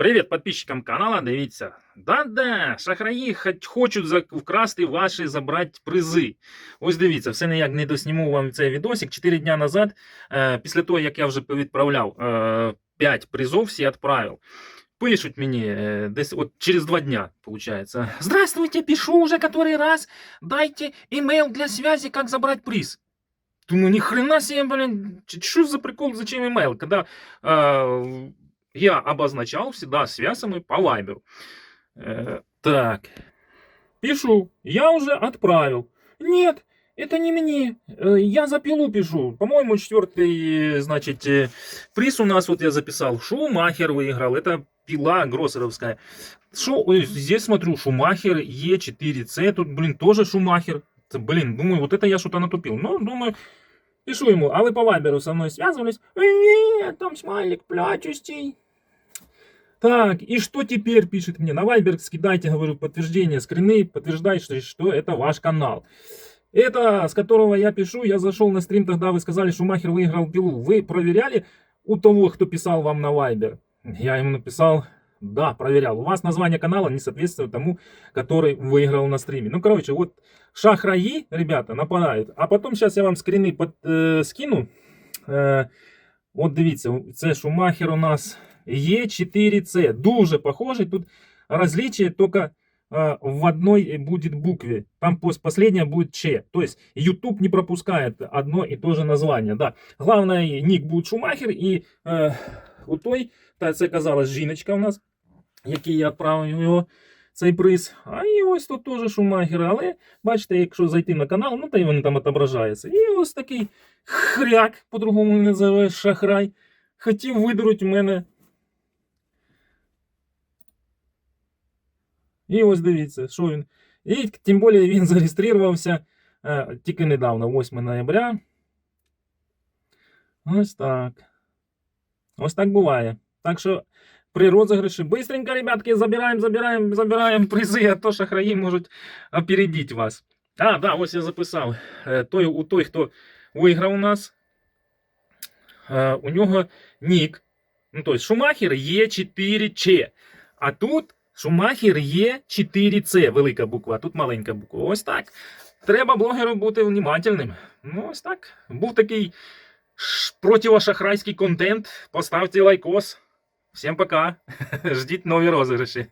Привіт підписчикам канала. Дивіться. Да-да, шахраї хоч- хочуть за- вкрасти ваші забрати призи. Ось дивіться, все ніяк не досніму вам цей відосик. Чотири дня назад, е, після того, як я вже відправляв е, 5 призов, всі відправив. Пишуть мені е, десь от через два дня, получается. Здравствуйте, пишу уже который раз. Дайте email для связи, как забрать приз. Думаю, ни хрена себе, блин, ч- что за прикол, зачем email? Когда э, я обозначал всегда связанный по вайберу. Э, так, пишу, я уже отправил. Нет, это не мне, Э, я за пилу пишу. По-моему, четвертый, э, значит, э, приз у нас, вот я записал, Шумахер выиграл, это пила гроссеровская. Шо, ой, здесь смотрю, Шумахер Е4С, тут, блин, тоже Шумахер. Блин, думаю, вот это я что-то натупил. Ну, думаю, пишу ему, а вы по вайберу со мной связывались? Нет, там смайлик плачущий. Так, и что теперь пишет мне? На Вайбер скидайте, говорю, подтверждение, скрины, подтверждайте, что это ваш канал. Это, с которого я пишу, я зашел на стрим, тогда вы сказали, Шумахер выиграл пилу. Вы проверяли у того, кто писал вам на Вайбер? Я ему написал, да, проверял. У вас название канала не соответствует тому, который выиграл на стриме. Ну, короче, вот шахраи, ребята, нападают. А потом сейчас я вам скрины под, э, скину. Э, от дивіться, це Шумахер у нас Е4С. Дуже похожий. Тут различие только э, в одной будет букве. Там пос- последняя будет Ч. То есть YouTube не пропускает одно и то же название. Да. Главное, ник будет Шумахер і е, у той, та це казалось жіночка у нас, який я відправив його. Цей приз. А і ось тут теж Шумахер. Але бачите, якщо зайти на канал, ну та й вони там отображаються. І ось такий хряк, по-другому називаєш шахрай. Хотів видурити в мене. І ось дивіться, що він. І тим більше він зареєструвався е, тільки недавно, 8 ноября. Ось так. Ось так буває. Так що при розіграші быстренько, ребятки, забираємо, забираємо, забираємо призи, а то шахраї можуть опередити вас. А, да, ось я записав. Е, Той, у той, хто виграв у нас, е, у нього нік. Ну, тобто Шумахер Е4Ч. А тут Шумахер є 4 С, велика буква, а тут маленька буква. Ось так. Треба блогеру бути внимательним. Ну, ось так. Був такий противошахрайський контент. Поставте лайкос. Всім пока. Ждіть нові розіграші.